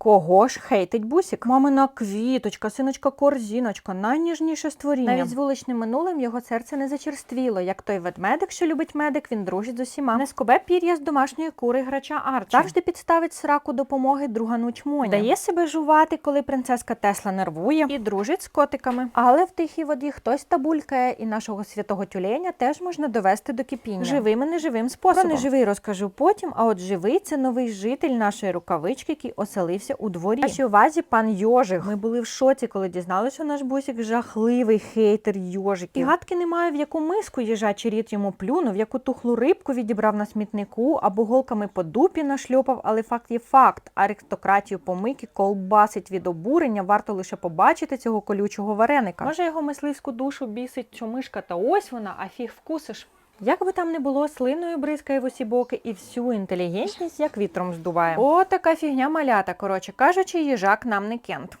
Кого ж хейтить бусік? Мамина квіточка, синочка корзіночка, найніжніше створіння. Навіть з вуличним минулим його серце не зачерствіло. Як той ведмедик, що любить медик, він дружить з усіма. Не скубе пір'я з домашньої кури грача Арчі. Завжди підставить сраку допомоги другану чмоні. Дає себе жувати, коли принцеска Тесла нервує і дружить з котиками. Але в тихій воді хтось табулькає, і нашого святого тюленя теж можна довести до кипіння. Живим і неживим способом. Про неживий розкажу потім, а от живий це новий житель нашої рукавички, який оселився у дворі. Нашій увазі пан Йожик. Ми були в шоці, коли дізналися, що наш бусік жахливий хейтер йожиків. І гадки немає, в яку миску їжачий рід йому плюнув, яку тухлу рибку відібрав на смітнику, або голками по дупі нашльопав, але факт є факт. Аристократію помийки колбасить від обурення, варто лише побачити цього колючого вареника. Може, його мисливську душу бісить чомишка, та ось вона, а фіг вкусиш. Як би там не було, слиною бризкає в усі боки і всю інтелігентність як вітром здуває. О, така фігня малята. Коротше кажучи, їжак нам не кент.